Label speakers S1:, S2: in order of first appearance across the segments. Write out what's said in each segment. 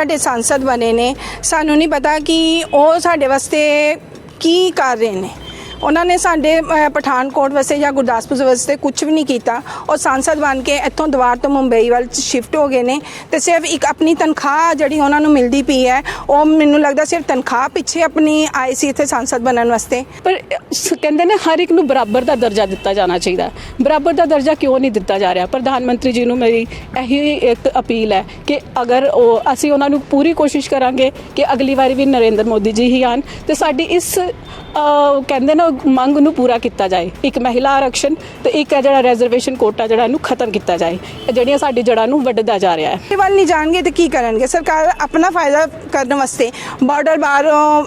S1: ਸਾਡੇ ਸੰਸਦ ਬਣੇ ਨੇ, ਸਾਨੂੰ ਨਹੀਂ ਪਤਾ ਕਿ ਉਹ ਸਾਡੇ ਵਾਸਤੇ ਕੀ ਕਰ ਰਹੇ ਨੇ। ਉਹਨਾਂ ਨੇ ਸਾਡੇ ਅ, ਪਠਾਨਕੋਟ ਵਾਸਤੇ ਜਾਂ ਗੁਰਦਾਸਪੁਰ ਵਾਸਤੇ ਕੁਝ ਵੀ ਨਹੀਂ ਕੀਤਾ। ਉਹ ਸੰਸਦ ਬਣ ਕੇ ਇੱਥੋਂ ਦੁਬਾਰ ਤੋਂ ਮੁੰਬਈ ਵੱਲ ਸ਼ਿਫਟ ਹੋ ਗਏ ਨੇ ਤੇ ਸਿਰਫ ਇੱਕ ਆਪਣੀ ਤਨਖਾਹ ਜਿਹੜੀ ਉਹਨਾਂ ਨੂੰ ਮਿਲਦੀ ਪਈ ਹੈ ਉਹ ਮੈਨੂੰ ਲੱਗਦਾ ਸਿਰਫ ਤਨਖਾਹ ਪਿੱਛੇ ਆਪਣੀ ਆਏ ਸੀ ਇੱਥੇ ਸੰਸਦ ਬਣਨ ਵਾਸਤੇ।
S2: ਪਰ ਸ- ਕਹਿੰਦੇ ਨੇ ਹਰ ਇੱਕ ਨੂੰ ਬਰਾਬਰ ਦਾ ਦਰਜਾ ਦਿੱਤਾ ਜਾਣਾ ਚਾਹੀਦਾ ਹੈ। ਬਰਾਬਰ ਦਾ ਦਰਜਾ ਕਿਉਂ ਨਹੀਂ ਦਿੱਤਾ ਜਾ ਰਿਹਾ? ਪ੍ਰਧਾਨ ਮੰਤਰੀ ਜੀ ਨੂੰ ਮੇਰੀ ਇਹੀ ਇੱਕ ਅਪੀਲ ਹੈ ਕਿ ਅਗਰ ਉਹ ਅਸੀਂ ਉਹਨਾਂ ਨੂੰ ਪੂਰੀ ਕੋਸ਼ਿਸ਼ ਕਰਾਂਗੇ ਕਿ ਅਗਲੀ ਵਾਰੀ ਵੀ ਨਰਿੰਦਰ ਮੋਦੀ ਜੀ ਹੀ ਆਣ ਤੇ ਸਾਡੀ ਇਸ ਅ, ਕਹਿੰਦੇ ਨਾ ਮੰਗ ਨੂੰ ਪੂਰਾ ਕੀਤਾ ਜਾਏ। ਇੱਕ ਮਹਿਲਾ ਆਰਕਸ਼ਣ ਤੇ ਇੱਕ ਹੈ ਜਿਹੜਾ ਰਿਜ਼ਰਵੇਸ਼ਨ ਕੋਟਾ ਜਿਹੜਾ ਇਹਨੂੰ ਖਤਮ ਕੀਤਾ ਜਾਏ। ਇਹ ਜਿਹੜੀਆਂ ਸਾਡੀ ਜੜ੍ਹਾਂ ਨੂੰ ਵੱਢਦਾ ਜਾ ਰਿਹਾ ਹੈ।
S1: ਇਹ ਵੱਲ ਨਹੀਂ ਜਾਣਗੇ ਤੇ ਕੀ ਕਰਨਗੇ? ਸਰਕਾਰ ਆਪਣਾ ਫਾਇਦਾ ਕਰਨ ਵਾਸਤੇ ਬਾਰਡਰ ਬਾਹਰੋਂ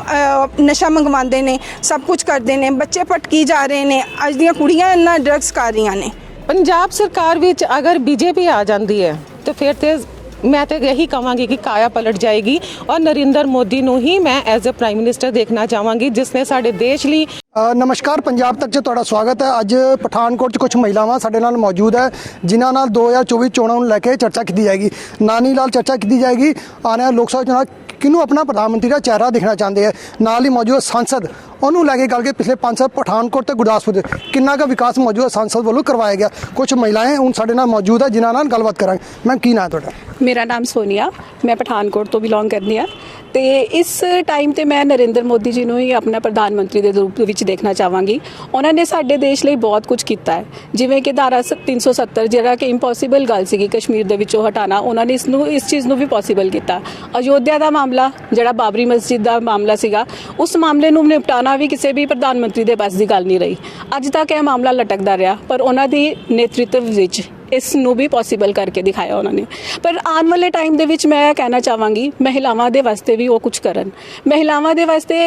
S1: ਨਸ਼ਾ ਮੰਗਵਾਉਂਦੇ ਨੇ ਸਭ ਕੁਝ ਕਰਦੇ ਨੇ ਬੱਚੇ ਭਟਕੀ ਜਾ ਰਹੇ ਨੇ ਅੱਜ ਦੀਆਂ ਕੁੜੀਆਂ ਇੰਨਾ ਡਰੱਗਸ ਕਰ ਰਹੀਆਂ ਨੇ।
S3: ਪੰਜਾਬ ਸਰਕਾਰ ਵਿੱਚ ਅਗਰ ਬੀਜੇਪੀ ਆ ਜਾਂਦੀ ਹੈ ਤੇ ਫਿਰ ਤੇ ਮੈਂ ਤੇ ਇਹੀ ਕਹਾਂਗੀ ਕਿ ਕਾਇਆ ਪਲਟ ਜਾਏਗੀ। ਔਰ ਨਰਿੰਦਰ ਮੋਦੀ ਨੂੰ ਹੀ ਮੈਂ ਐਜ਼ ਅ ਪ੍ਰਾਈਮ ਮਿਨਿਸਟਰ ਦੇਖਣਾ ਚਾਹਾਂਗੀ ਜਿਸ ਨੇ ਸਾਡੇ ਦੇਸ਼ ਲਈ
S4: ਨਮਸਕਾਰ, ਪੰਜਾਬ ਤੱਕ 'ਚ ਤੁਹਾਡਾ ਸਵਾਗਤ ਹੈ। ਅੱਜ ਪਠਾਨਕੋਟ 'ਚ ਕੁਝ ਮਹਿਲਾਵਾਂ ਸਾਡੇ ਨਾਲ ਮੌਜੂਦ ਹੈ, ਜਿਨ੍ਹਾਂ ਨਾਲ 2024 ਚੋਣਾਂ ਨੂੰ ਲੈ ਕੇ ਚਰਚਾ ਕੀਤੀ ਜਾਏਗੀ। ਨਾਨੀ ਨਾਲ ਚਰਚਾ ਕੀਤੀ ਜਾਏਗੀ। ਆਉਣ ਵਾਲੇ ਲੋਕ ਸਭਾ ਚੋਣਾਂ ਕਿਹਨੂੰ ਆਪਣਾ ਪ੍ਰਧਾਨ ਮੰਤਰੀ ਦਾ ਚਿਹਰਾ ਦੇਖਣਾ ਚਾਹੁੰਦੇ ਹੈ? ਨਾਲ ਹੀ ਮੌਜੂਦ ਸੰਸਦ। ਉਹਨੂੰ ਲੈ ਕੇ ਗੱਲ ਕੇ ਪਿਛਲੇ 5 ਸਾਲ ਪਠਾਨਕੋਟ ਤੇ ਗੁਰਦਾਸਪੁਰ ਦੇ ਕਿੰਨਾ ਕੁ ਵਿਕਾਸ ਮੌਜੂਦਾ ਸੰਸਦ ਵੱਲੋਂ ਕਰਵਾਇਆ ਗਿਆ। ਕੁਝ ਮਹਿਲਾएं ਹੁਣ ਸਾਡੇ ਨਾਲ ਮੌਜੂਦ ਹੈ, ਜਿਨ੍ਹਾਂ ਨਾਲ ਗੱਲਬਾਤ ਕਰਾਂਗੇ। ਮੈਮ, ਕੀ ਨਾਂ ਤੁਹਾਡਾ?
S2: ਮੇਰਾ ਨਾਮ ਸੋਨੀਆ, ਮੈਂ ਪਠਾਨਕੋਟ ਤੋਂ ਬਿਲੋਂਗ ਕਰਦੀ ਹਾਂ ਤੇ ਇਸ ਟਾਈਮ ਤੇ ਮੈਂ ਨਰਿੰਦਰ ਮੋਦੀ ਜੀ ਨੂੰ ਹੀ ਆਪਣਾ ਪ੍ਰਧਾਨ ਮੰਤਰੀ ਦੇ ਰੂਪ ਵਿੱਚ ਦੇਖਣਾ ਚਾਹਾਂਗੀ। ਉਹਨਾਂ ਨੇ ਸਾਡੇ ਦੇਸ਼ ਲਈ ਬਹੁਤ ਕੁਝ ਕੀਤਾ ਹੈ। ਜਿਵੇਂ ਕਿ ਧਾਰਾ ਸ- 370 ਜਿਹੜਾ ਕਿ ਇੰਪੋਸੀਬਲ ਗੱਲ ਸੀਗੀ ਕਸ਼ਮੀਰ ਦੇ ਵਿੱਚੋਂ ਹਟਾਣਾ ਉਹਨਾਂ ਨੇ ਇਸ ਨੂੰ, ਇਸ ਚੀਜ਼ ਨੂੰ ਵੀ ਪੋਸੀਬਲ ਕੀਤਾ। ਅਯੋਧਿਆ ਦਾ ਮਾਮਲਾ, ਜਿਹੜਾ ਬਾਬਰੀ ਮਸਜਿਦ ਦਾ ਮਾਮਲਾ ਸੀਗਾ, ਉਸ ਮਾਮਲੇ ਨੂੰ ਨਿਪਟਾਉਣਾ ਵੀ ਕਿਸੇ ਵੀ ਪ੍ਰਧਾਨ ਮੰਤਰੀ ਦੇ ਬਸ ਦੀ ਗੱਲ ਨਹੀਂ ਰਹੀ। ਅੱਜ ਤੱਕ ਇਹ ਮਾਮਲਾ ਲਟਕਦਾ ਰਿਹਾ, ਪਰ ਉਹਨਾਂ ਦੀ ਨੇਤਰਤਵ ਵਿੱਚ ਇਸ ਨੂੰ ਵੀ ਪੋਸੀਬਲ ਕਰਕੇ ਦਿਖਾਇਆ ਉਹਨਾਂ ਨੇ। ਪਰ ਆਉਣ ਵਾਲੇ ਟਾਈਮ ਦੇ ਵਿੱਚ ਮੈਂ ਇਹ ਕਹਿਣਾ ਚਾਹਾਂਗੀ, ਮਹਿਲਾਵਾਂ ਦੇ ਵਾਸਤੇ ਵੀ ਉਹ ਕੁਝ ਕਰਨ। ਮਹਿਲਾਵਾਂ ਦੇ ਵਾਸਤੇ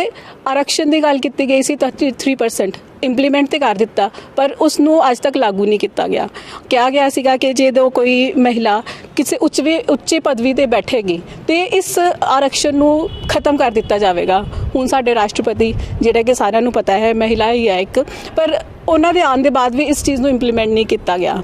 S2: ਆਰਕਸ਼ਣ ਦੀ ਗੱਲ ਕੀਤੀ ਗਈ ਸੀ 33% ਇੰਪਲੀਮੈਂਟ ਤੇ ਕਰ ਦਿੱਤਾ, ਪਰ ਉਸ ਨੂੰ ਅੱਜ ਤੱਕ ਲਾਗੂ ਨਹੀਂ ਕੀਤਾ ਗਿਆ। ਕਿਹਾ ਗਿਆ ਸੀਗਾ ਕਿ ਜੇ ਦੋ ਕੋਈ ਮਹਿਲਾ ਕਿਸੇ ਉੱਚ ਵੀ ਉੱਚੀ ਪਦਵੀ ਤੇ ਬੈਠੇਗੀ, ਤੇ ਇਸ ਆਰਕਸ਼ਣ ਨੂੰ ਖਤਮ ਕਰ ਦਿੱਤਾ ਜਾਵੇਗਾ। ਹੁਣ ਸਾਡੇ ਰਾਸ਼ਟਰਪਤੀ, ਜਿਹੜਾ ਕਿ ਸਾਰਿਆਂ ਨੂੰ ਪਤਾ ਹੈ, ਮਹਿਲਾ ਹੀ ਹੈ ਇੱਕ। ਪਰ ਉਹਨਾਂ ਦੇ ਆਉਣ ਦੇ ਬਾਅਦ ਵੀ ਇਸ ਚੀਜ਼ ਨੂੰ ਇੰਪਲੀਮੈਂਟ ਨਹੀਂ ਕੀਤਾ ਗਿਆ।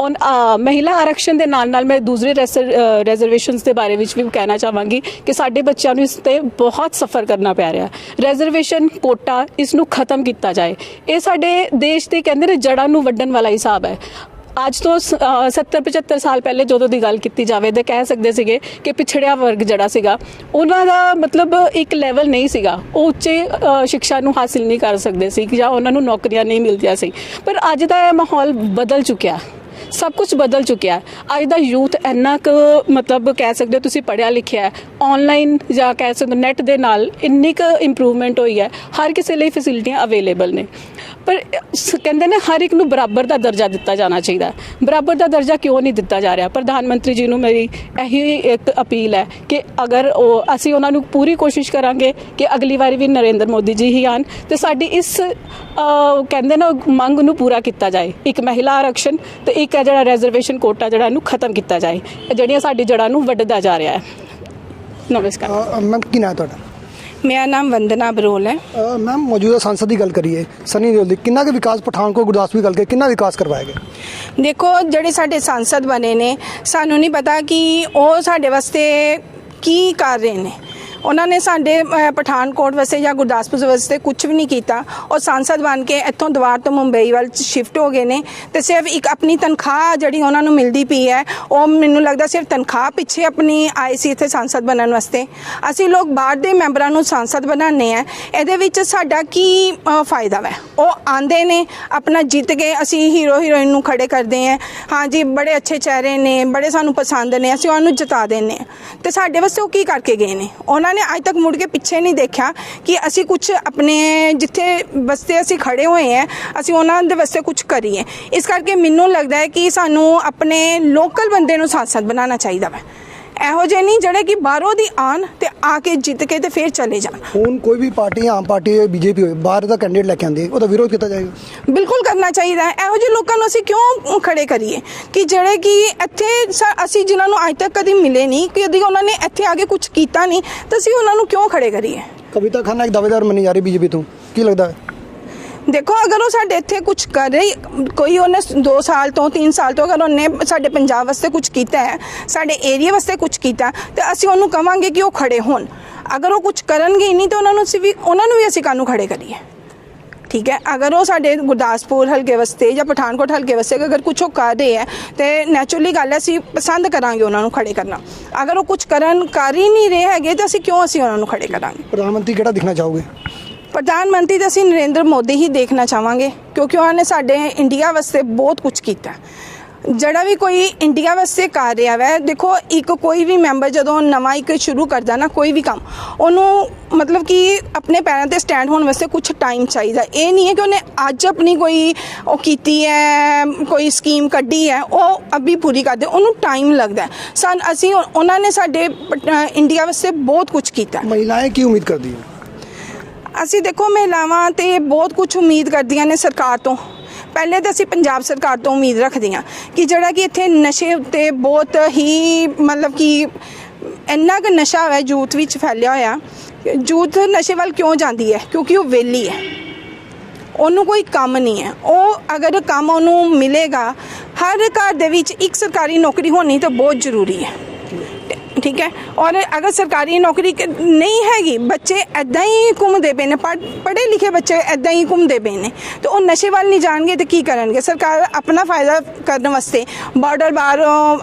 S2: ਔਨ ਮਹਿਲਾ ਆਰਕਸ਼ਣ ਦੇ ਨਾਲ ਨਾਲ ਮੈਂ ਦੂਸਰੇ ਰਿਜ਼ਰਵੇਸ਼ਨਸ ਦੇ ਬਾਰੇ ਵਿੱਚ ਵੀ ਕਹਿਣਾ ਚਾਹਾਂਗੀ ਕਿ ਸਾਡੇ ਬੱਚਿਆਂ ਨੂੰ ਇਸ ਤੇ ਬਹੁਤ ਸਫਰ ਕਰਨਾ ਪੈ ਰਿਹਾ। ਰਿਜ਼ਰਵੇਸ਼ਨ ਕੋਟਾ ਇਸ ਨੂੰ ਖਤਮ ਕੀਤਾ ਜਾਏ। ਇਹ ਸਾਡੇ ਦੇਸ਼ ਦੇ ਕਹਿੰਦੇ ਨੇ ਜੜ੍ਹਾਂ ਨੂੰ ਵੱਢਣ ਵਾਲਾ ਹਿਸਾਬ ਹੈ। ਅੱਜ ਤੋਂ 70 75 ਸਾਲ ਪਹਿਲੇ ਜਦੋਂ ਦੀ ਗੱਲ ਕੀਤੀ ਜਾਵੇ ਤੇ ਕਹਿ ਸਕਦੇ ਸੀਗੇ ਕਿ ਪਿਛੜਿਆ ਵਰਗ ਜਿਹੜਾ ਸੀਗਾ ਉਹਨਾਂ ਦਾ ਮਤਲਬ ਇੱਕ ਲੈਵਲ ਨਹੀਂ ਸੀਗਾ। ਉਹ ਉੱਚੇ ਅ, ਸਿੱਖਿਆ ਨੂੰ ਹਾਸਿਲ ਨਹੀਂ ਕਰ ਸਕਦੇ ਸੀ ਜਾਂ ਉਹਨਾਂ ਨੂੰ ਨੌਕਰੀਆਂ ਨਹੀਂ ਮਿਲਦੀਆਂ ਸੀ। ਪਰ ਅੱਜ ਦਾ ਇਹ ਮਾਹੌਲ ਬਦਲ ਚੁੱਕਿਆ। ਸਭ ਕੁਝ ਬਦਲ ਚੁੱਕਿਆ। ਹੈ ਅੱਜ ਦਾ ਯੂਥ ਇੰਨਾ ਕੁ ਮਤਲਬ ਕਹਿ ਸਕਦੇ ਹੋ ਤੁਸੀਂ ਪੜਿਆ ਲਿਖਿਆ ਹੈ। ਆਨਲਾਈਨ ਜਾਂ ਕਹਿ ਸਕਦੇ ਨੈਟ ਦੇ ਨਾਲ ਇੰਨੀ ਕੁ ਇੰਪਰੂਵਮੈਂਟ ਹੋਈ ਹੈ। ਹਰ ਕਿਸੇ ਲਈ ਫੈਸਿਲਿਟੀਆਂ ਅਵੇਲੇਬਲ ਨੇ। ਪਰ ਕਹਿੰਦੇ ਨੇ ਹਰ ਇੱਕ ਨੂੰ ਬਰਾਬਰ ਦਾ ਦਰਜਾ ਦਿੱਤਾ ਜਾਣਾ ਚਾਹੀਦਾ। ਬਰਾਬਰ ਦਾ ਦਰਜਾ ਕਿਉਂ ਨਹੀਂ ਦਿੱਤਾ ਜਾ ਰਿਹਾ? ਪ੍ਰਧਾਨ ਮੰਤਰੀ ਜੀ ਨੂੰ ਮੇਰੀ ਇਹੀ ਇੱਕ ਅਪੀਲ ਹੈ ਕਿ ਅਗਰ ਉਹ, ਅਸੀਂ ਉਹਨਾਂ ਨੂੰ ਪੂਰੀ ਕੋਸ਼ਿਸ਼ ਕਰਾਂਗੇ ਕਿ ਅਗਲੀ ਵਾਰੀ ਵੀ ਨਰਿੰਦਰ ਮੋਦੀ ਜੀ ਹੀ ਆਣ ਤੇ ਸਾਡੀ ਇਸ ਕਹਿੰਦੇ ਨਾ ਮੰਗ ਨੂੰ ਪੂਰਾ ਕੀਤਾ ਜਾਏ। ਇੱਕ ਮਹਿਲਾ ਆਰਕਸ਼ਨ ਤੇ ਇੱਕ ਹੈ ਜਿਹੜਾ ਰਿਜ਼ਰਵੇਸ਼ਨ ਕੋਟਾ ਜਿਹੜਾ ਇਹਨੂੰ ਖਤਮ ਕੀਤਾ ਜਾਏ। ਜਿਹੜੀਆਂ ਸਾਡੀ ਜੜ੍ਹਾਂ ਨੂੰ ਵੱਢਦਾ ਜਾ ਰਿਹਾ ਹੈ। ਨਮਸਕਾਰ।
S4: ਮੈਮ, ਕੀ ਤੁਹਾਡਾ?
S1: ਮੇਰਾ ਨਾਮ ਵੰਦਨਾ ਬਰੋਲ ਹੈ।
S4: ਮੈਮ ਮੌਜੂਦਾ ਸੰਸਦ ਦੀ ਗੱਲ ਕਰੀਏ ਸਨੀ ਦਿਓਲ ਦੀ ਕਿੰਨਾ ਕੁ ਵਿਕਾਸ ਪਠਾਨਕੋਟ ਗੁਰਦਾਸਪੁਰ ਗੱਲ ਕਰੀਏ ਕਿੰਨਾ ਵਿਕਾਸ ਕਰਵਾਇਆ ਗਿਆ?
S1: ਦੇਖੋ ਜਿਹੜੇ ਸਾਡੇ ਸੰਸਦ ਬਣੇ ਨੇ ਸਾਨੂੰ ਨਹੀਂ ਪਤਾ ਕਿ ਉਹ ਸਾਡੇ ਵਾਸਤੇ ਕੀ ਕਰ ਰਹੇ ਨੇ। ਉਹਨਾਂ ਨੇ ਸਾਡੇ ਪਠਾਨਕੋਟ ਵਾਸਤੇ ਜਾਂ ਗੁਰਦਾਸਪੁਰ ਵਾਸਤੇ ਕੁਝ ਵੀ ਨਹੀਂ ਕੀਤਾ। ਉਹ ਸੰਸਦ ਬਣ ਕੇ ਇੱਥੋਂ ਦੁਬਾਰ ਤੋਂ ਮੁੰਬਈ ਵੱਲ ਸ਼ਿਫਟ ਹੋ ਗਏ ਨੇ ਤੇ ਸਿਰਫ ਇੱਕ ਆਪਣੀ ਤਨਖਾਹ ਜਿਹੜੀ ਉਹਨਾਂ ਨੂੰ ਮਿਲਦੀ ਪਈ ਹੈ, ਉਹ ਮੈਨੂੰ ਲੱਗਦਾ ਸਿਰਫ ਤਨਖਾਹ ਪਿੱਛੇ ਆਪਣੀ ਆਏ ਸੀ ਇੱਥੇ ਸੰਸਦ ਬਣਨ ਵਾਸਤੇ। ਅਸੀਂ ਲੋਕ ਬਾਹਰ ਦੇ ਮੈਂਬਰਾਂ ਨੂੰ ਸੰਸਦ ਬਣਾਉਂਦੇ ਆ ਇਹਦੇ ਵਿੱਚ ਸਾਡਾ ਕੀ ਫਾਇਦਾ ਵੈ? ਉਹ ਆਂਦੇ ਨੇ, ਆਪਣਾ ਜਿੱਤ ਕੇ ਅਸੀਂ ਹੀਰੋ ਹੀਰੋਇਨ ਨੂੰ ਖੜੇ ਕਰਦੇ ਆ ਹਾਂਜੀ ਬੜੇ ਅੱਛੇ ਚਿਹਰੇ ਨੇ, ਬੜੇ ਸਾਨੂੰ ਪਸੰਦ ਨੇ, ਅਸੀਂ ਉਹਨਾਂ ਨੂੰ ਜਿਤਾ ਦਿੰਦੇ ਆ ਤੇ ਸਾਡੇ ਵਾਸਤੇ ਉਹ ਕੀ ਕਰਕੇ ਗਏ ਨੇ? ਉਹਨਾਂ ਨੇ ਅੱਜ ਤੱਕ ਮੁੜ ਕੇ ਪਿੱਛੇ ਨਹੀਂ ਦੇਖਿਆ ਕਿ ਅਸੀਂ ਕੁਝ ਆਪਣੇ ਜਿੱਥੇ ਵਾਸਤੇ ਅਸੀਂ ਖੜੇ ਹੋਏ ਆ ਅਸੀਂ ਉਹਨਾਂ ਦੇ ਵਾਸਤੇ ਕੁਝ ਕਰੀਏ। ਇਸ ਕਰਕੇ ਮੈਨੂੰ ਲੱਗਦਾ ਹੈ ਕਿ ਸਾਨੂੰ ਆਪਣੇ ਲੋਕਲ ਬੰਦੇ ਨੂੰ ਸੰਸਦ ਬਣਾਉਣਾ ਚਾਹੀਦਾ ਵਾ। ਇਹੋ ਜਿਹੇ ਨਹੀਂ ਜਿਹੜੇ ਕਿ ਬਾਹਰੋਂ ਦੀ ਆਣ ਤੇ ਆ ਕੇ ਜਿੱਤ ਕੇ ਤੇ ਫਿਰ ਚਲੇ ਜਾਣ।
S4: ਹੁਣ ਕੋਈ ਵੀ ਪਾਰਟੀ ਆਮ ਪਾਰਟੀ ਹੋਵੇ ਬੀਜੇਪੀ ਹੋਵੇ ਬਾਹਰ ਦਾ ਕੈਂਡੀਡੇਟ ਲੈ ਕੇ ਆਉਂਦੀ ਹੈ ਉਹਦਾ ਵਿਰੋਧ ਕੀਤਾ ਜਾਏਗਾ।
S1: ਬਿਲਕੁਲ ਕਰਨਾ ਚਾਹੀਦਾ ਹੈ। ਇਹੋ ਜਿਹੇ ਲੋਕਾਂ ਨੂੰ ਅਸੀਂ ਕਿਉਂ ਖੜੇ ਕਰੀਏ? ਕਿ ਜਿਹੜੇ ਕਿ ਇੱਥੇ ਅਸੀਂ ਜਿਨ੍ਹਾਂ ਨੂੰ ਅੱਜ ਤੱਕ ਕਦੀ ਮਿਲੇ ਨਹੀਂ ਕਦੀ ਉਹਨਾਂ ਨੇ ਇੱਥੇ ਆ ਕੇ ਕੁਝ ਕੀਤਾ ਨਹੀਂ ਤਾਂ ਅਸੀਂ ਉਹਨਾਂ ਨੂੰ ਕਿਉਂ ਖੜੇ ਕਰੀਏ?
S4: ਕਵਿਤਾ ਖਾਨਾ ਇੱਕ ਦਾਅਵੇਦਾਰ ਮੰਨੀ ਜਾ ਰਹੀ ਬੀਜੇਪੀ ਤੋਂ। ਕੀ ਲੱਗਦਾ ਹੈ?
S1: ਦੇਖੋ, ਅਗਰ ਉਹ ਸਾਡੇ ਇੱਥੇ ਕੁਝ ਕਰ ਰਹੀ, ਕੋਈ ਉਹਨੇ 2 ਸਾਲ ਤੋਂ 3 ਸਾਲ ਤੋਂ ਅਗਰ ਉਹਨੇ ਸਾਡੇ ਪੰਜਾਬ ਵਾਸਤੇ ਕੁਝ ਕੀਤਾ ਹੈ, ਸਾਡੇ ਏਰੀਆ ਵਾਸਤੇ ਕੁਝ ਕੀਤਾ ਤੇ ਅਸੀਂ ਉਹਨੂੰ ਕਵਾਂਗੇ ਕਿ ਉਹ ਖੜੇ ਹੋਣ। ਅਗਰ ਉਹ ਕੁਝ ਕਰਨਗੇ ਨਹੀਂ, ਤਾਂ ਉਹਨਾਂ ਨੂੰ ਅਸੀਂ ਵੀ, ਉਹਨਾਂ ਨੂੰ ਵੀ ਅਸੀਂ ਕਾਨੂੰ ਖੜੇ ਕਰੀਏ? ਠੀਕ ਹੈ? ਅਗਰ ਉਹ ਸਾਡੇ ਗੁਰਦਾਸਪੁਰ ਹਲਕੇ ਵਾਸਤੇ ਜਾਂ ਪਠਾਨਕੋਟ ਹਲਕੇ ਵਾਸਤੇ ਅਗਰ ਕੁਝ ਉਹ ਕਰ ਰਹੇ ਹੈ, ਤੇ ਨੈਚੁਰਲੀ ਗੱਲ ਹੈ, ਅਸੀਂ ਪਸੰਦ ਕਰਾਂਗੇ ਉਹਨਾਂ ਨੂੰ ਖੜੇ ਕਰਨਾ। ਅਗਰ ਉਹ ਕੁਝ ਕਰਨ ਕਰ ਹੀ ਨਹੀਂ ਰਹੇ ਹੈਗੇ, ਤਾਂ ਅਸੀਂ ਕਿਉਂ ਅਸੀਂ ਉਹਨਾਂ ਨੂੰ ਖੜੇ ਕਰਾਂਗੇ?
S4: ਪ੍ਰਧਾਨ ਮੰਤਰੀ ਕਿਹੜਾ ਦਿਖਣਾ ਚਾਹੋਗੇ?
S1: ਪ੍ਰਧਾਨ ਮੰਤਰੀ ਤਾਂ ਅਸੀਂ ਨਰਿੰਦਰ ਮੋਦੀ ਹੀ ਦੇਖਣਾ ਚਾਹਾਂਗੇ, ਕਿਉਂਕਿ ਉਹਨਾਂ ਨੇ ਸਾਡੇ ਇੰਡੀਆ ਵਾਸਤੇ ਬਹੁਤ ਕੁਝ ਕੀਤਾ। ਜਿਹੜਾ ਵੀ ਕੋਈ ਇੰਡੀਆ ਵਾਸਤੇ ਕਰ ਰਿਹਾ ਵੈ, ਦੇਖੋ, ਇੱਕ ਕੋਈ ਵੀ ਮੈਂਬਰ ਜਦੋਂ ਨਵਾਂ ਇੱਕ ਸ਼ੁਰੂ ਕਰਦਾ ਨਾ, ਕੋਈ ਵੀ ਕੰਮ, ਉਹਨੂੰ ਮਤਲਬ ਕਿ ਆਪਣੇ ਪੈਰਾਂ ਤੇ ਸਟੈਂਡ ਹੋਣ ਵਾਸਤੇ ਕੁਝ ਟਾਈਮ ਚਾਹੀਦਾ। ਇਹ ਨਹੀਂ ਹੈ ਕਿ ਉਹਨੇ ਅੱਜ ਆਪਣੀ ਕੋਈ ਉਹ ਕੀਤੀ ਹੈ, ਕੋਈ ਸਕੀਮ ਕੱਢੀ ਹੈ, ਉਹ ਅਭੀ ਪੂਰੀ ਕਰਦੇ, ਉਹਨੂੰ ਟਾਈਮ ਲੱਗਦਾ ਸਾਨੂੰ, ਅਸੀਂ ਉਹਨਾਂ ਨੇ ਸਾਡੇ ਪਟ- ਇੰਡੀਆ ਵਾਸਤੇ ਬਹੁਤ ਕੁਝ ਕੀਤਾ
S4: ਮਹਿਲਾएं ਕੀ ਉਮੀਦ ਕਰਦੀ ਹੈ
S1: ਅਸੀਂ ਦੇਖੋ ਮਹਿਲਾਵਾਂ ਤੇ ਬਹੁਤ ਕੁਝ ਉਮੀਦ ਕਰਦੀਆਂ ਨੇ ਸਰਕਾਰ ਤੋਂ। ਪਹਿਲੇ ਤਾਂ ਅਸੀਂ ਪੰਜਾਬ ਸਰਕਾਰ ਤੋਂ ਉਮੀਦ ਰੱਖਦੇ ਹਾਂ ਕਿ ਜਿਹੜਾ ਕਿ ਇੱਥੇ ਨਸ਼ੇ ਉੱਤੇ ਬਹੁਤ ਹੀ ਮਤਲਬ ਕਿ ਇੰਨਾ ਕੁ ਨਸ਼ਾ ਹੈ ਯੂਥ ਵਿੱਚ ਫੈਲਿਆ ਹੋਇਆ। ਯੂਥ ਨਸ਼ੇ ਵੱਲ ਕਿਉਂ ਜਾਂਦੀ ਹੈ? ਕਿਉਂਕਿ ਉਹ ਵਿਹਲੀ ਹੈ। ਉਹਨੂੰ ਕੋਈ ਕੰਮ ਨਹੀਂ ਹੈ। ਉਹ ਅਗਰ ਕੰਮ ਉਹਨੂੰ ਮਿਲੇਗਾ, ਹਰ ਘਰ ਦੇ ਵਿੱਚ ਇੱਕ ਸਰਕਾਰੀ ਨੌਕਰੀ ਹੋਣੀ ਤਾਂ ਬਹੁਤ ਜ਼ਰੂਰੀ ਹੈ। ਠੀਕ ਹੈ? ਔਰ ਅਗਰ ਸਰਕਾਰੀ ਨੌਕਰੀ ਨਹੀਂ ਹੈਗੀ, ਬੱਚੇ ਐਦਾਂ ਹੀ ਘੁੰਮਦੇ ਪਏ ਨੇ, ਪੜ੍ਹੇ ਲਿਖੇ ਬੱਚੇ ਐਦਾਂ ਹੀ ਘੁੰਮਦੇ ਪਏ ਨੇ। ਤੇ ਉਹ ਨਸ਼ੇ ਵੱਲ ਨਹੀਂ ਜਾਣਗੇ ਤੇ ਕੀ ਕਰਨਗੇ? ਸਰਕਾਰ ਆਪਣਾ ਫਾਇਦਾ ਕਰਨ ਵਾਸਤੇ ਬਾਰਡਰ ਬਾਹਰੋਂ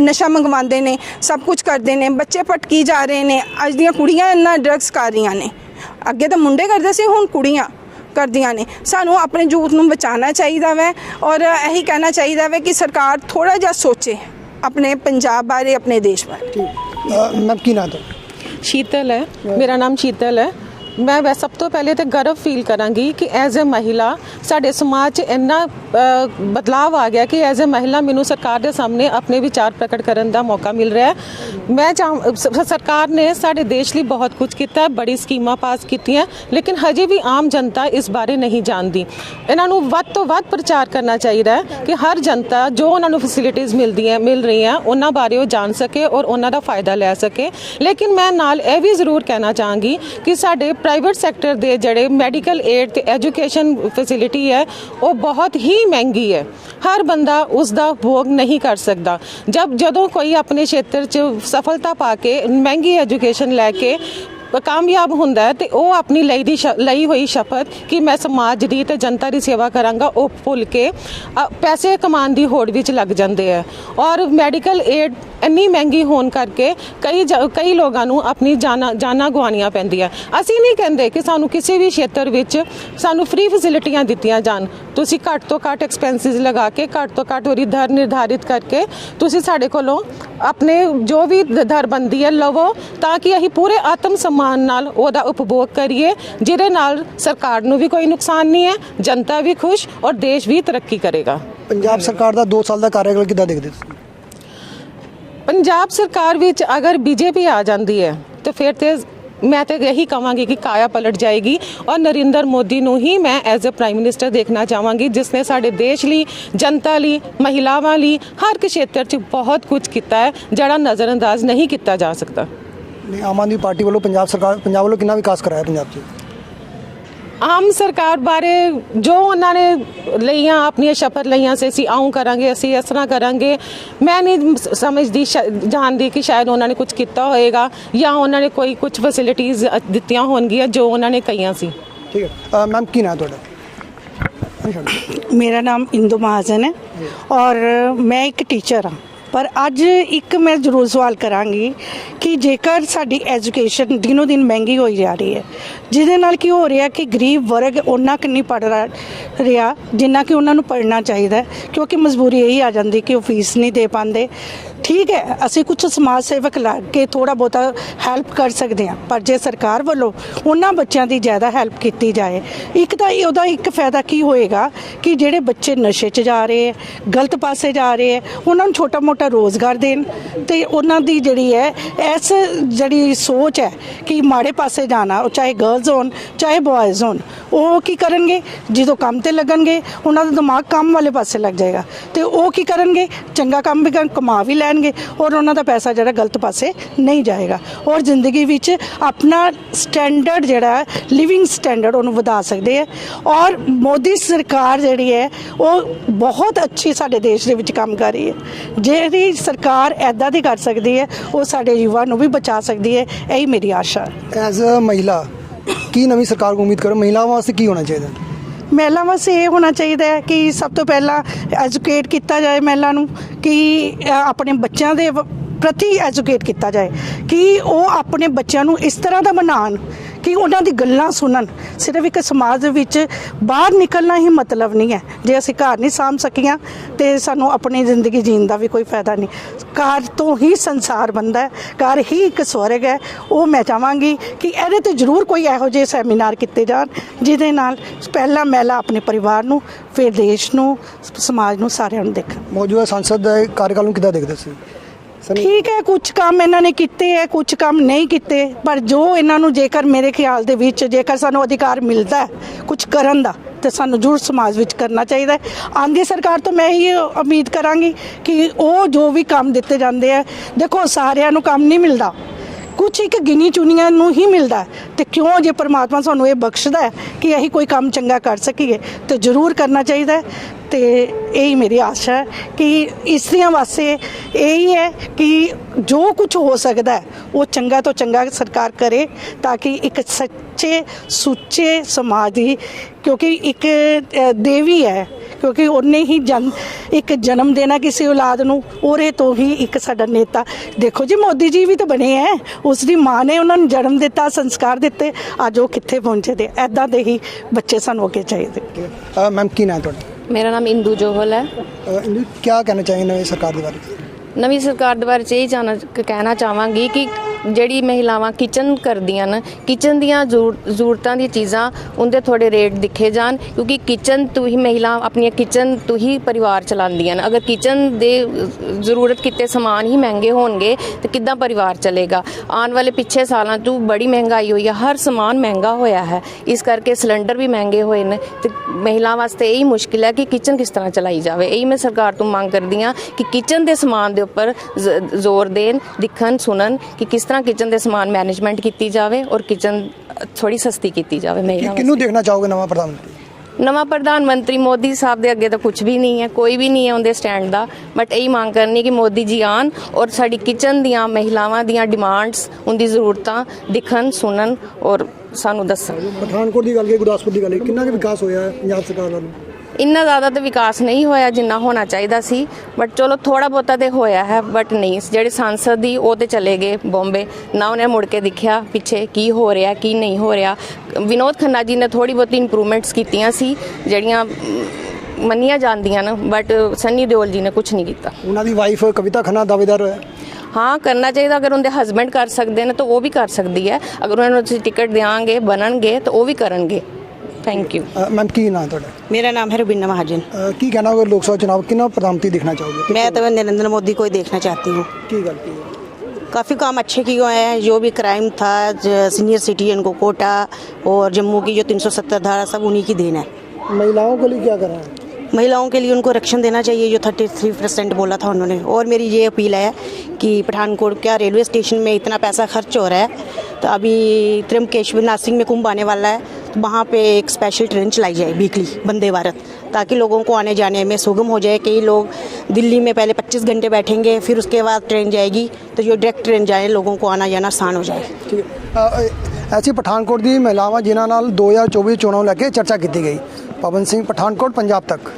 S1: ਨਸ਼ਾ ਮੰਗਵਾਉਂਦੇ ਨੇ, ਸਭ ਕੁਝ ਕਰਦੇ ਨੇ, ਬੱਚੇ ਭਟਕੀ ਜਾ ਰਹੇ ਨੇ, ਅੱਜ ਦੀਆਂ ਕੁੜੀਆਂ ਇੰਨਾ ਡਰੱਗਸ ਕਰ ਰਹੀਆਂ ਨੇ। ਅੱਗੇ ਤਾਂ ਮੁੰਡੇ ਕਰਦੇ ਸੀ, ਹੁਣ ਕੁੜੀਆਂ ਕਰਦੀਆਂ ਨੇ। ਸਾਨੂੰ ਆਪਣੇ ਯੂਥ ਨੂੰ ਬਚਾਉਣਾ ਚਾਹੀਦਾ ਵੈ, ਔਰ ਇਹੀ ਕਹਿਣਾ ਚਾਹੀਦਾ ਵੈ ਕਿ ਸਰਕਾਰ ਥੋੜਾ ਜਿਹਾ ਸੋਚੇ। ਆਪਣੇ ਪੰਜਾਬ ਬਾਰੇ ਆਪਣੇ ਦੇਸ਼ ਬਾਰੇ।
S4: ਮੈਮ ਕੀ ਨਾਮ ਹੈ
S3: ਸ਼ੀਤਲ ਹੈ। ਮੇਰਾ ਨਾਮ ਸ਼ੀਤਲ ਹੈ। ਮੈਂ ਵੈ ਸਭ ਤੋਂ ਪਹਿਲੇ ਤੇ ਗਰਵ ਫੀਲ ਕਰਾਂਗੀ ਕਿ ਐਜ਼ ਅ ਮਹਿਲਾ ਸਾਡੇ ਸਮਾਜ 'ਚ ਇੰਨਾ ਅ, ਬਦਲਾਵ ਆ ਗਿਆ ਕਿ ਐਜ਼ ਅ ਮਹਿਲਾ ਮੈਨੂੰ ਸਰਕਾਰ ਦੇ ਸਾਹਮਣੇ ਆਪਣੇ ਵਿਚਾਰ ਪ੍ਰਗਟ ਕਰਨ ਦਾ ਮੌਕਾ ਮਿਲ ਰਿਹਾ ਹੈ। ਮੈਂ ਚਾਹ ਸਰਕਾਰ ਨੇ ਸਾਡੇ ਦੇਸ਼ ਲਈ ਬਹੁਤ ਕੁਝ ਕੀਤਾ ਹੈ ਬੜੀ ਸਕੀਮਾਂ ਪਾਸ ਕੀਤੀਆਂ ਲੇਕਿਨ ਹਜੇ ਵੀ ਆਮ ਜਨਤਾ ਇਸ ਬਾਰੇ ਨਹੀਂ ਜਾਣਦੀ। ਇਹਨਾਂ ਨੂੰ ਵੱਧ ਤੋਂ ਵੱਧ ਪ੍ਰਚਾਰ ਕਰਨਾ ਚਾਹੀਦਾ ਹੈ ਕਿ ਹਰ ਜਨਤਾ ਜੋ ਉਹਨਾਂ ਨੂੰ ਫੈਸਿਲਿਟੀਆਂ ਮਿਲਦੀਆਂ ਮਿਲ ਰਹੀਆਂ ਉਹਨਾਂ ਬਾਰੇ ਉਹ ਜਾਣ ਸਕੇ ਔਰ ਉਹਨਾਂ ਦਾ ਫਾਇਦਾ ਲੈ ਸਕੇ। ਲੇਕਿਨ ਮੈਂ ਨਾਲ ਇਹ ਵੀ ਜ਼ਰੂਰ ਕਹਿਣਾ ਚਾਹਾਂਗੀ ਕਿ ਸਾਡੇ ਪ੍ਰਾਈਵੇਟ ਸੈਕਟਰ ਦੇ ਜਿਹੜੇ ਮੈਡੀਕਲ ਏਡ ਤੇ ਐਜੂਕੇਸ਼ਨ ਫੈਸਿਲਿਟੀ ਹੈ, ਉਹ ਬਹੁਤ ਹੀ ਮਹਿੰਗੀ ਹੈ। ਹਰ ਬੰਦਾ ਉਸ ਦਾ ਭੋਗ ਨਹੀਂ ਕਰ ਸਕਦਾ। ਜਦ, ਜਦੋਂ ਕੋਈ ਆਪਣੇ ਖੇਤਰ 'ਚ ਸਫਲਤਾ ਪਾ ਕੇ ਮਹਿੰਗੀ ਐਜੂਕੇਸ਼ਨ ਲੈ ਕੇ ਕਾਮਯਾਬ ਹੁੰਦਾ ਹੈ ਤੇ ਉਹ ਆਪਣੀ ਲਈ ਦੀ ਸ਼- ਲਈ ਹੋਈ ਸ਼ਪਥ ਕਿ ਮੈਂ ਸਮਾਜ ਦੀ ਤੇ ਜਨਤਾ ਦੀ ਸੇਵਾ ਕਰਾਂਗਾ ਉਹ ਭੁੱਲ ਕੇ ਅ, ਪੈਸੇ ਕਮਾਉਣ ਦੀ ਹੋੜ ਵਿੱਚ ਲੱਗ ਜਾਂਦੇ ਆ ਔਰ ਮੈਡੀਕਲ ਏਡ ਇੰਨੀ ਮਹਿੰਗੀ ਹੋਣ ਕਰਕੇ ਕਈ ਜ- ਕਈ ਲੋਕਾਂ ਨੂੰ ਆਪਣੀ ਜਾਨਾਂ ਜਾਨਾਂ ਗਵਾਉਣੀਆਂ ਪੈਂਦੀਆਂ ਅਸੀਂ ਨਹੀਂ ਕਹਿੰਦੇ ਕਿ ਸਾਨੂੰ ਕਿਸੇ ਵੀ ਖੇਤਰ ਵਿੱਚ ਸਾਨੂੰ ਫ੍ਰੀ ਫੈਸਿਲਿਟੀਆਂ ਦਿੱਤੀਆਂ ਜਾਣ। ਤੁਸੀਂ ਘੱਟ ਤੋਂ ਘੱਟ ਐਕਸਪੈਂਸਿਸ ਲਗਾ ਕੇ ਘੱਟ ਤੋਂ ਘੱਟ ਉਹਦੀ ਦਰ ਨਿਰਧਾਰਿਤ ਕਰਕੇ ਤੁਸੀਂ ਸਾਡੇ ਕੋਲੋਂ ਆਪਣੇ ਜੋ ਵੀ ਦ- ਦਰ ਬੰਦੀ ਹੈ ਲਵੋ ਤਾਂ ਕਿ ਅਸੀਂ ਪੂਰੇ ਆਤਮ ਸਨਮਾਨ ਨਾਲ ਉਹਦਾ ਉਪਭੋਗ ਕਰੀਏ ਜਿਹਦੇ ਨਾਲ ਸਰਕਾਰ ਨੂੰ ਵੀ ਕੋਈ ਨੁਕਸਾਨ ਨਹੀਂ ਹੈ ਜਨਤਾ ਵੀ ਖੁਸ਼ ਔਰ ਦੇਸ਼ ਵੀ ਤਰੱਕੀ ਕਰੇਗਾ।
S4: ਪੰਜਾਬ ਸਰਕਾਰ ਦਾ 2 ਸਾਲ ਦਾ ਕਾਰਜਕਾਲ ਕਿੱਦਾਂ ਦੇਖਦੇ ਤੁਸੀਂ?
S3: ਪੰਜਾਬ ਸਰਕਾਰ ਵਿੱਚ ਅਗਰ ਬੀਜੇਪੀ ਆ ਜਾਂਦੀ ਹੈ ਤਾਂ ਫਿਰ ਤੇ ਮੈਂ ਤੇ ਇਹੀ ਕਹਾਂਗੀ ਕਿ ਕਾਇਆ ਪਲਟ ਜਾਏਗੀ ਔਰ ਨਰਿੰਦਰ ਮੋਦੀ ਨੂੰ ਹੀ ਮੈਂ ਐਜ਼ ਅ ਪ੍ਰਾਈਮ ਮਿਨਿਸਟਰ ਦੇਖਣਾ ਚਾਹਾਂਗੀ ਜਿਸ ਨੇ ਸਾਡੇ ਦੇਸ਼ ਲਈ ਜਨਤਾ ਲਈ ਮਹਿਲਾਵਾਂ ਲਈ ਹਰ ਖੇਤਰ 'ਚ ਬਹੁਤ ਕੁਝ ਕੀਤਾ ਹੈ ਜਿਹੜਾ ਨਜ਼ਰਅੰਦਾਜ਼ ਨਹੀਂ ਕੀਤਾ ਜਾ ਸਕਦਾ।
S4: ਨਹੀਂ ਆਮ ਆਦਮੀ ਪਾਰਟੀ ਵੱਲੋਂ ਪੰਜਾਬ ਸਰਕਾਰ ਪੰਜਾਬ ਵੱਲੋਂ ਕਿੰਨਾ ਵਿਕਾਸ ਕਰਾਇਆ ਪੰਜਾਬ 'ਚ?
S3: ਆਮ ਸਰਕਾਰ ਬਾਰੇ ਜੋ ਉਹਨਾਂ ਨੇ ਲਈਆਂ ਆਪਣੀਆਂ ਸ਼ਪਥ ਲਈਆਂ ਸੀ ਅਸੀਂ ਆਉਂ ਕਰਾਂਗੇ ਅਸੀਂ ਇਸ ਤਰ੍ਹਾਂ ਕਰਾਂਗੇ। ਮੈਂ ਨਹੀਂ ਸਮਝਦੀ ਜਾਣਦੀ ਕਿ ਸ਼ਾਇਦ ਉਹਨਾਂ ਨੇ ਕੁਝ ਕੀਤਾ ਹੋਏਗਾ ਜਾਂ ਉਹਨਾਂ ਨੇ ਕੋਈ ਕੁਝ ਫੈਸਿਲਿਟੀਆਂ ਦਿੱਤੀਆਂ ਹੋਣਗੀਆਂ ਜੋ ਉਹਨਾਂ ਨੇ ਕਹੀਆਂ ਸੀ।
S4: ਠੀਕ ਹੈ। ਮੈਮ ਕੀ ਨਾਮ ਹੈ ਤੁਹਾਡਾ?
S5: ਮੇਰਾ ਨਾਮ ਇੰਦੂ ਮਹਾਜਨ ਹੈ ਔਰ ਮੈਂ ਇੱਕ ਟੀਚਰ ਹਾਂ। ਪਰ ਅੱਜ ਇੱਕ ਮੈਂ ਜ਼ਰੂਰ ਸਵਾਲ ਕਰਾਂਗੀ ਕਿ ਜੇਕਰ ਸਾਡੀ ਐਜੂਕੇਸ਼ਨ ਦਿਨੋ ਦਿਨ ਮਹਿੰਗੀ ਹੋਈ ਜਾ ਰਹੀ ਹੈ, ਜਿਹਦੇ ਨਾਲ ਕੀ ਹੋ ਰਿਹਾ ਕਿ ਗਰੀਬ ਵਰਗ ਉਹਨਾਂ ਕਿ ਨਹੀਂ ਪੜ ਰਿਹਾ, ਜਿੰਨਾ ਕਿ ਉਹਨਾਂ ਨੂੰ ਪੜਨਾ ਚਾਹੀਦਾ ਕਿਉਂਕਿ ਮਜਬੂਰੀ ਇਹੀ ਆ ਜਾਂਦੀ ਕਿ ਉਹ ਫੀਸ ਨਹੀਂ ਦੇ ਪਾਉਂਦੇ ਠੀਕ ਹੈ, ਅਸੀਂ ਕੁਝ ਸਮਾਜ ਸੇਵਕ ਲਾ ਕੇ ਥੋੜਾ ਬਹੁਤਾ ਹੈਲਪ ਕਰ ਸਕਦੇ ਹਾਂ, ਪਰ ਜੇ ਸਰਕਾਰ ਵੱਲੋਂ ਉਹਨਾਂ ਬੱਚਿਆਂ ਦੀ ਜ਼ਿਆਦਾ ਹੈਲਪ ਕੀਤੀ ਜਾਏ, ਇੱਕ ਤਾਂ ਇਹ ਉਹਦਾ ਇੱਕ ਫਾਇਦਾ ਕੀ ਹੋਏਗਾ ਕਿ ਜਿਹੜੇ ਬੱਚੇ ਨਸ਼ੇ 'ਚ ਜਾ ਰਹੇ ਹੈ, ਗਲਤ ਪਾਸੇ ਜਾ ਰਹੇ ਹੈ, ਉਹਨਾਂ ਨੂੰ ਛੋਟਾ ਮੋਟਾ ਰੋਜ਼ਗਾਰ ਦੇਣ ਤੇ ਉਹਨਾਂ ਦੀ ਜਿਹੜੀ ਹੈ, ਇਸ ਜਿਹੜੀ ਸੋਚ ਹੈ ਕਿ ਮਾੜੇ ਪਾਸੇ ਜਾਣਾ, ਉਹ ਚਾਹੇ ਗਰਲਜ਼ ਹੋਣ, ਚਾਹੇ ਬॉयਜ਼ ਹੋਣ, ਉਹ ਕੀ ਕਰਨਗੇ? ਜਦੋਂ ਕੰਮ ਤੇ ਲੱਗਣਗੇ, ਉਹਨਾਂ ਦਾ ਦਿਮਾਗ ਕੰਮ ਵਾਲੇ ਪਾਸੇ ਲੱਗ ਜਾਏਗਾ, ਤੇ ਉਹ ਕੀ ਕਰਨਗੇ? ਚੰਗਾ ਕੰਮ ਵੀ ਕਰਨ ਕਮਾ ਵੀ ਲੈਣ ਲੈਣਗੇ ਔਰ ਉਹਨਾਂ ਦਾ ਪੈਸਾ ਜਿਹੜਾ ਗਲਤ ਪਾਸੇ ਨਹੀਂ ਜਾਏਗਾ। ਔਰ ਜ਼ਿੰਦਗੀ ਵਿੱਚ ਆਪਣਾ ਸਟੈਂਡਰਡ ਜਿਹੜਾ ਲਿਵਿੰਗ ਸਟੈਂਡਰਡ ਉਹਨੂੰ ਵਧਾ ਸਕਦੇ ਹੈ। ਔਰ ਮੋਦੀ ਸਰਕਾਰ ਜਿਹੜੀ ਹੈ, ਉਹ ਬਹੁਤ ਅੱਛੀ ਸਾਡੇ ਦੇਸ਼ ਦੇ ਵਿੱਚ ਕੰਮ ਕਰ ਰਹੀ ਹੈ। ਜਿਹੜੀ ਸਰਕਾਰ ਐਦਾਂ ਦੀ ਕਰ ਸਕਦੀ ਹੈ, ਉਹ ਸਾਡੇ ਯੁਵਾ ਨੂੰ ਵੀ ਬਚਾ ਸਕਦੀ ਹੈ। ਇਹੀ ਮੇਰੀ ਆਸ਼ਾ ਹੈ।
S4: ਐਜ਼ ਅ ਮਹਿਲਾ, ਕੀ ਨਵੀਂ ਸਰਕਾਰ ਨੂੰ ਉਮੀਦ ਕਰੋ? ਮਹਿਲਾਵਾਂ ਵਾਸਤੇ ਕੀ ਹੋਣਾ ਚਾਹੀਦਾ?
S5: ਮਹਿਲਾ ਵਾਸਤੇ ਇਹ ਹੋਣਾ ਚਾਹੀਦਾ ਹੈ ਕਿ ਸਭ ਤੋਂ ਪਹਿਲਾਂ ਐਜੂਕੇਟ ਕੀਤਾ ਜਾਏ ਮਹਿਲਾ ਨੂੰ ਕਿ ਆਪਣੇ ਬੱਚਿਆਂ ਦੇ ਪ੍ਰਤੀ ਐਜੂਕੇਟ ਕੀਤਾ ਜਾਏ ਕਿ ਉਹ ਆਪਣੇ ਬੱਚਿਆਂ ਨੂੰ ਇਸ ਤਰ੍ਹਾਂ ਦਾ ਬਣਾਉਣ ਕਿ ਉਹਨਾਂ ਦੀ ਗੱਲਾਂ ਸੁਣਨ। ਸਿਰਫ ਇੱਕ ਸਮਾਜ ਦੇ ਵਿੱਚ ਬਾਹਰ ਨਿਕਲਣਾ ਹੀ ਮਤਲਬ ਨਹੀਂ ਹੈ। ਜੇ ਅਸੀਂ ਘਰ ਨਹੀਂ ਸਾਂਭ ਸਕੀਆਂ, ਤੇ ਸਾਨੂੰ ਆਪਣੀ ਜ਼ਿੰਦਗੀ ਜੀਣ ਦਾ ਵੀ ਕੋਈ ਫਾਇਦਾ ਨਹੀਂ। ਘਰ ਤੋਂ ਹੀ ਸੰਸਾਰ ਬਣਦਾ ਹੈ, ਘਰ ਹੀ ਇੱਕ ਸਵਰਗ ਹੈ। ਉਹ ਮੈਂ ਚਾਹਾਂਗੀ ਕਿ ਇਹਦੇ ਤੇ ਜ਼ਰੂਰ ਕੋਈ ਇਹੋ ਜਿਹੇ ਸੈਮੀਨਾਰ ਕੀਤੇ ਜਾਣ, ਜਿਹਦੇ ਨਾਲ ਪਹਿਲਾਂ ਮਹਿਲਾ ਆਪਣੇ ਪਰਿਵਾਰ ਨੂੰ, ਫਿਰ ਦੇਸ਼ ਨੂੰ, ਸਮਾਜ ਨੂੰ ਸਾਰਿਆਂ ਨੂੰ ਦੇਖਣ।
S4: ਮੌਜੂਦਾ ਸੰਸਦ ਦਾ ਕਾਰਜਕਾਲ ਨੂੰ ਕਿੱਦਾਂ ਦੇਖਦੇ ਸੀ
S5: ਠੀਕ ਹੈ ਕੁਝ ਕੰਮ ਇਹਨਾਂ ਨੇ ਕੀਤੇ ਹੈ ਕੁਝ ਕੰਮ ਨਹੀਂ ਕੀਤੇ, ਪਰ ਜੋ ਇਹਨਾਂ ਨੂੰ ਜੇਕਰ ਮੇਰੇ ਖਿਆਲ ਦੇ ਵਿੱਚ ਜੇਕਰ ਸਾਨੂੰ ਅਧਿਕਾਰ ਮਿਲਦਾ ਹੈ ਕੁਝ ਕਰਨ ਦਾ, ਤੇ ਸਾਨੂੰ ਜ਼ਰੂਰ ਸਮਾਜ ਵਿੱਚ ਕਰਨਾ ਚਾਹੀਦਾ ਹੈ। ਆਂਦੀ ਸਰਕਾਰ ਤੋਂ ਮੈਂ ਇਹ ਉਮੀਦ ਕਰਾਂਗੀ ਕਿ ਉਹ ਜੋ ਵੀ ਕੰਮ ਦਿੱਤੇ ਜਾਂਦੇ ਆ ਦੇਖੋ ਸਾਰਿਆਂ ਨੂੰ ਕੰਮ ਨਹੀਂ ਮਿਲਦਾ। ਕੁਝ ਇੱਕ ਗਿਣੀ ਚੁਣੀਆਂ ਨੂੰ ਹੀ ਮਿਲਦਾ ਹੈ, ਤੇ ਕਿਉਂ ਜੇ ਪਰਮਾਤਮਾ ਸਾਨੂੰ ਇਹ ਬਖਸ਼ਦਾ ਹੈ ਕਿ ਅਸੀਂ ਕੋਈ ਕੰਮ ਚੰਗਾ ਕਰ ਸਕੀਏ, ਤੇ ਜ਼ਰੂਰ ਕਰਨਾ ਚਾਹੀਦਾ ਤੇ ਇਹੀ ਮੇਰੀ ਆਸ਼ਾ ਹੈ ਕਿ ਇਸਤਰੀਆਂ ਵਾਸਤੇ ਇਹੀ ਹੈ ਕਿ ਜੋ ਕੁਝ ਹੋ ਸਕਦਾ ਹੈ, ਉਹ ਚੰਗਾ ਤੋਂ ਚੰਗਾ ਸਰਕਾਰ ਕਰੇ ਤਾਂ ਕਿ ਇੱਕ ਸੱਚੇ, ਸੁੱਚੇ ਸਮਾਜ ਦੀ, ਕਿਉਂਕਿ ਇੱਕ ਦੇਵੀ ਹੈ, ਕਿਉਂਕਿ ਉਹਨੇ ਹੀ ਜਨ, ਇੱਕ ਜਨਮ ਦੇਣਾ ਕਿਸੇ ਔਲਾਦ ਨੂੰ, ਉਹਦੇ ਤੋਂ ਹੀ ਇੱਕ ਸਾਡਾ ਨੇਤਾ। ਦੇਖੋ ਜੀ, ਮੋਦੀ ਜੀ ਵੀ ਤਾਂ ਬਣੇ ਐ ਉਸ ਦੀ ਮਾਂ ਨੇ ਉਹਨਾਂ ਨੂੰ ਜਨਮ ਦਿੱਤਾ, ਸੰਸਕਾਰ ਦਿੱਤੇ, ਅੱਜ ਉਹ ਕਿੱਥੇ ਪਹੁੰਚੇ ਦੇ ਐਦਾਂ ਦੇ ਹੀ ਬੱਚੇ ਸਾਨੂੰ ਅੱਗੇ ਚਾਹੀਦੇ।
S4: ਮੈਮ, ਕੀ ਨਾਂ ਹੈ ਤੁਹਾਡਾ?
S6: ਮੇਰਾ ਨਾਮ ਇੰਦੂ ਜੋਹਲ ਹੈ।
S4: ਇੰਦੂ ਕੀ ਕਹਿਣਾ ਚਾਹੀਏ ਨਵੀਂ ਸਰਕਾਰ ਦੇ ਬਾਰੇ?
S6: ਨਵੀਂ ਸਰਕਾਰ ਦੇ ਬਾਰੇ 'ਚ ਇਹ ਜਾਣਾ ਕਹਿਣਾ ਚਾਹਾਂਗੀ ਕਿ ਜਿਹੜੀ ਮਹਿਲਾਵਾਂ ਕਿਚਨ ਕਰਦੀਆਂ ਨੇ ਕਿਚਨ ਦੀਆਂ ਜ਼ਰੂਰ- ਜ਼ਰੂਰਤਾਂ ਦੀਆਂ ਚੀਜ਼ਾਂ ਉਹਦੇ ਥੋੜੇ ਰੇਟ ਦਿਖੇ ਜਾਣ, ਕਿਉਂਕਿ ਕਿਚਨ ਤੋਂ ਹੀ ਮਹਿਲਾ ਆਪਣੀਆਂ ਕਿਚਨ ਤੋਂ ਹੀ ਪਰਿਵਾਰ ਚਲਾਉਂਦੀਆਂ ਨੇ ਅਗਰ ਕਿਚਨ ਦੇ ਜ਼ਰੂਰਤ ਕਿਤੇ ਸਮਾਨ ਹੀ ਮਹਿੰਗੇ ਹੋਣਗੇ, ਤੇ ਕਿੱਦਾਂ ਪਰਿਵਾਰ ਚੱਲੇਗਾ? ਆਉਣ ਵਾਲੇ ਪਿੱਛੇ ਸਾਲਾਂ ਤੋਂ ਬੜੀ ਮਹਿੰਗਾਈ ਹੋਈ ਹੈ, ਹਰ ਸਮਾਨ ਮਹਿੰਗਾ ਹੋਇਆ ਹੈ। ਇਸ ਕਰਕੇ ਸਿਲੰਡਰ ਵੀ ਮਹਿੰਗੇ ਹੋਏ ਨੇ, ਤੇ ਮਹਿਲਾ ਵਾਸਤੇ ਇਹੀ ਮੁਸ਼ਕਿਲ ਹੈ ਕਿ ਕਿਚਨ ਕਿਸ ਤਰ੍ਹਾਂ ਚਲਾਈ ਜਾਵੇ। ਇਹੀ ਮੈਂ ਸਰਕਾਰ ਤੋਂ ਮੰਗ ਕਰਦੀ ਹਾਂ ਕਿ ਕਿਚਨ ਦੇ ਸਮਾਨ ਦੇ ਉੱਪਰ ਜ਼- ਜ਼ੋਰ ਦੇਣ, ਦਿਖਣ, ਸੁਣਨ ਕਿ ਕਿਸ ਤਰ੍ਹਾਂ ਕਿਚਨ ਦੇ ਸਮਾਨ ਮੈਨੇਜਮੈਂਟ ਕੀਤੀ ਜਾਵੇ ਔਰ ਕਿਚਨ ਥੋੜੀ ਸਸਤੀ ਕੀਤੀ ਜਾਵੇ ਮਹਿਲਾ
S4: ਕਿਹਨੂੰ ਦੇਖਣਾ ਚਾਹੋਗੇ ਨਵਾਂ ਪ੍ਰਧਾਨ ਮੰਤਰੀ?
S6: ਨਵਾਂ ਪ੍ਰਧਾਨ ਮੰਤਰੀ ਮੋਦੀ ਸਾਹਿਬ ਦੇ ਅੱਗੇ ਤਾਂ ਕੁਝ ਵੀ ਨਹੀਂ ਹੈ ਕੋਈ ਵੀ ਨਹੀਂ ਹੈ ਉਹਦੇ ਸਟੈਂਡ ਦਾ। ਬਟ ਇਹੀ ਮੰਗ ਕਰਨੀ ਕਿ ਮੋਦੀ ਜੀ ਆਣ ਔਰ ਸਾਡੀ ਕਿਚਨ ਦੀਆਂ ਮਹਿਲਾਵਾਂ ਦੀਆਂ ਡਿਮਾਂਡਸ ਉਹਦੀ ਜ਼ਰੂਰਤਾਂ ਦਿਖਣ ਸੁਣਨ ਔਰ ਸਾਨੂੰ ਦੱਸਣ।
S4: ਪਠਾਨਕੋਟ ਦੀ ਗੱਲ ਕੀ ਗੁਰਦਾਸਪੁਰ ਦੀ ਗੱਲ ਕੀ ਕਿੰਨਾ ਕੁ ਵਿਕਾਸ ਹੋਇਆ ਹੈ ਪੰਜਾਬ ਸਰਕਾਰ ਵੱਲੋਂ?
S6: ਇੰਨਾ ਜ਼ਿਆਦਾ ਤਾਂ ਵਿਕਾਸ ਨਹੀਂ ਹੋਇਆ ਜਿੰਨਾ ਹੋਣਾ ਚਾਹੀਦਾ ਸੀ ਬਟ ਚਲੋ ਥੋੜਾ ਬਹੁਤਾ ਤੇ ਹੋਇਆ ਹੈ ਬਟ ਨਹੀਂ ਜਿਹੜੇ ਸੰਸਦ ਦੀ ਉਹ ਤੇ ਚਲੇ ਗਏ ਬੰਬੇ। ਨਾ ਉਹਨੇ ਮੁੜ ਕੇ ਦੇਖਿਆ ਪਿੱਛੇ ਕੀ ਹੋ ਰਿਹਾ ਕੀ ਨਹੀਂ ਹੋ ਰਿਹਾ। ਵਿਨੋਦ ਖੰਨਾ ਜੀ ਨੇ ਥੋੜੀ ਬਹੁਤੀ ਇੰਪਰੂਵਮੈਂਟਸ ਕੀਤੀਆਂ ਸੀ ਜਿਹੜੀਆਂ ਮੰਨੀਆਂ ਜਾਂਦੀਆਂ ਨੇ ਬਟ ਸੰਨੀ ਦਿਓਲ ਜੀ ਨੇ ਕੁਝ ਨਹੀਂ ਕੀਤਾ।
S4: ਉਹਨਾਂ ਦੀ ਵਾਈਫ ਕਵਿਤਾ ਖੰਨਾ ਦਾਅਵੇਦਾਰ ਹੈ
S6: ਹਾਂ ਕਰਨਾ ਚਾਹੀਦਾ ਅਗਰ ਉਹਦੇ ਹਸਬੰਡ ਕਰ ਸਕਦੇ ਨੇ ਤਾਂ ਉਹ ਵੀ ਕਰ ਸਕਦੀ ਹੈ। ਅਗਰ ਉਹਨਾਂ ਨੂੰ ਤੁਸੀਂ ਟਿਕਟ ਦੇਵਾਂਗੇ ਬਣਨਗੇ ਤਾਂ ਉਹ ਵੀ ਕਰਨਗੇ। ਥੈਂਕ ਯੂ
S4: ਮੈਮ ਕੀ ਨਾਂ ਹੈ ਤੁਹਾਡਾ
S7: मेरा नाम है रुबीना महाजन
S4: ਅ, ਕੀ ਕਹਿਣਾ ਹੋਗਾ ਲੋਕ ਸਭਾ ਚੁਣਾਵ ਕਿਹਨਾਂ ਪ੍ਰਧਾਨਮੰਤਰੀ ਦੇਖਣਾ ਚਾਹੋਗੇ
S7: मैं तो नरेंद्र मोदी को ही देखना चाहती हूँ
S4: ਕੀ ਗੱਲ ਕੀ ਹੈ
S7: काफ़ी काम अच्छे किए हुए हैं जो भी क्राइम था सीनियर सिटीजन को कोटा और जम्मू की जो 370 धारा सब उन्हीं की देन है
S4: महिलाओं के लिए क्या कर रहे हैं
S7: महिलाओं के लिए उनको रक्षण देना चाहिए जो 33 परसेंट बोला था उन्होंने और मेरी ये अपील है कि पठानकोट क्या रेलवे स्टेशन में इतना पैसा खर्च हो रहा है तो अभी त्रिमकेश्वर नासिक में कुंभ आने वाला है तो वहाँ पे एक स्पेशल ट्रेन चलाई जाए वीकली वंदे भारत ताकि लोगों को आने जाने में सुगम हो जाए कई लोग दिल्ली में पहले 25 घंटे बैठेंगे फिर उसके बाद ट्रेन जाएगी तो जो डायरेक्ट ट्रेन जाए लोगों को आना जाना आसान हो जाए
S4: ਠੀਕ ਹੈ ਅ, ਅ, ਐਸੀ ਪਠਾਨਕੋਟ ਦੀ ਮਹਿਲਾਵਾਂ ਜਿਨ੍ਹਾਂ ਨਾਲ 2024 ਚੋਣਾਂ ਨੂੰ ਲੈ ਕੇ ਚਰਚਾ ਕੀਤੀ ਗਈ ਪਵਨ ਸਿੰਘ ਪਠਾਨਕੋਟ ਪੰਜਾਬ ਤੱਕ